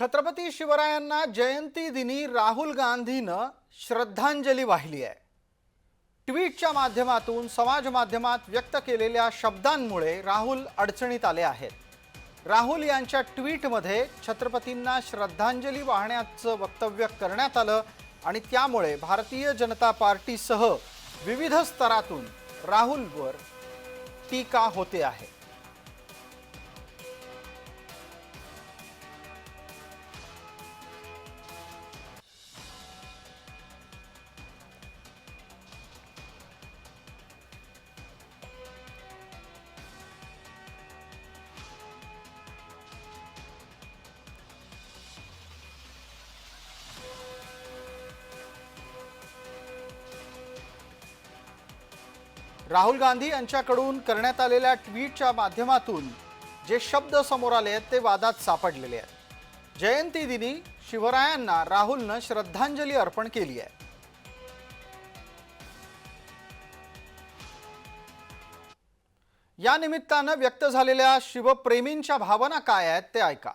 छत्रपती शिवरायांना जयंती दिनी राहुल गांधीनं श्रद्धांजली वाहिली आहे. ट्विटच्या माध्यमातून समाज माध्यमात व्यक्त केलेल्या शब्दांमुळे राहुल अडचणीत आले आहेत. राहुल यांच्या ट्विटमध्ये छत्रपतींना श्रद्धांजली वाहण्याचं वक्तव्य करण्यात आलं आणि त्यामुळे भारतीय जनता पार्टीसह विविध स्तरातून राहुलवर टीका होते आहे. राहुल गांधी यांच्याकडून करण्यात आलेल्या ट्विटच्या माध्यमातून जे शब्द समोर आले आहेत ते वादात सापडलेले आहेत. जयंती दिनी शिवरायांना राहुलनं श्रद्धांजली अर्पण केली आहे. या निमित्तानं व्यक्त झालेल्या शिवप्रेमींच्या भावना काय आहेत ते ऐका.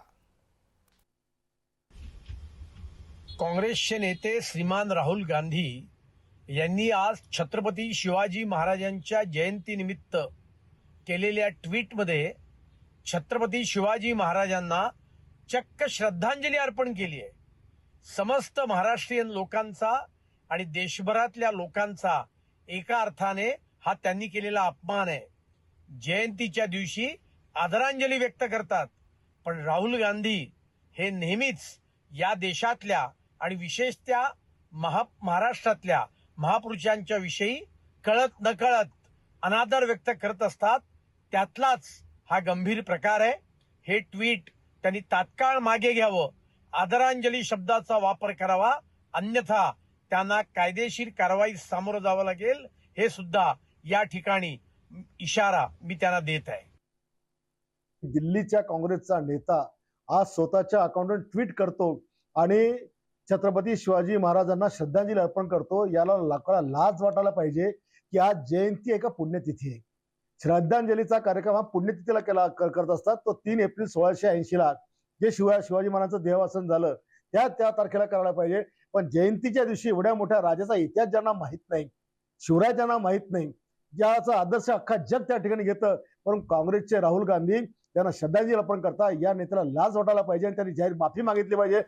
काँग्रेसचे नेते श्रीमान राहुल गांधी यांनी आज छत्रपती शिवाजी महाराजांच्या जयंतीनिमित्त केलेल्या ट्विटमध्ये छत्रपती शिवाजी महाराजांना चक्क श्रद्धांजली अर्पण केली आहे. समस्त महाराष्ट्रीयन लोकांचा आणि देशभरातल्या लोकांचा एका अर्थाने हा त्यांनी केलेला अपमान आहे. जयंतीच्या दिवशी आदरांजली व्यक्त करतात. पण राहुल गांधी हे नेहमीच या देशातल्या आणि विशेषतः महा महाराष्ट्रातल्या महापुरुषांच्या विषयी कळत नकळत अनादर व्यक्त करत असतात त्यातलाच हा गंभीर प्रकार आहे. हे ट्विट त्यांनी तात्काळ मागे घ्यावं. आदरांजली शब्दाचा वापर करावा. अन्यथा त्यांना कायदेशीर कारवाई सामोरं जावं लागेल. हे सुद्धा या ठिकाणी इशारा मी त्यांना देत आहे. दिल्लीच्या काँग्रेसचा नेता आज स्वतःच्या अकाउंटवर ट्विट करतो आणि छत्रपती शिवाजी महाराजांना श्रद्धांजली अर्पण करतो. याला लाकडा लाज वाटायला पाहिजे की आज जयंती आहे का पुण्यतिथी आहे. श्रद्धांजलीचा कार्यक्रम हा पुण्यतिथीला केला करत असतात. तो तीन एप्रिल सोळाशे ऐंशीला जे शिवाय शिवाजी महाराजांचं देवासन झालं त्या त्या तारखेला करायला पाहिजे. पण जयंतीच्या दिवशी एवढ्या मोठ्या राजाचा इतिहास ज्यांना माहीत नाही शिवराय ज्यांना माहीत नाही ज्याचा आदर्श अख्खा जग त्या ठिकाणी घेतं परंतु काँग्रेसचे राहुल गांधी त्यांना श्रद्धांजली अर्पण करता या नेत्याला लाज वाटायला पाहिजे आणि त्यांनी जाहीर माफी मागितली पाहिजे.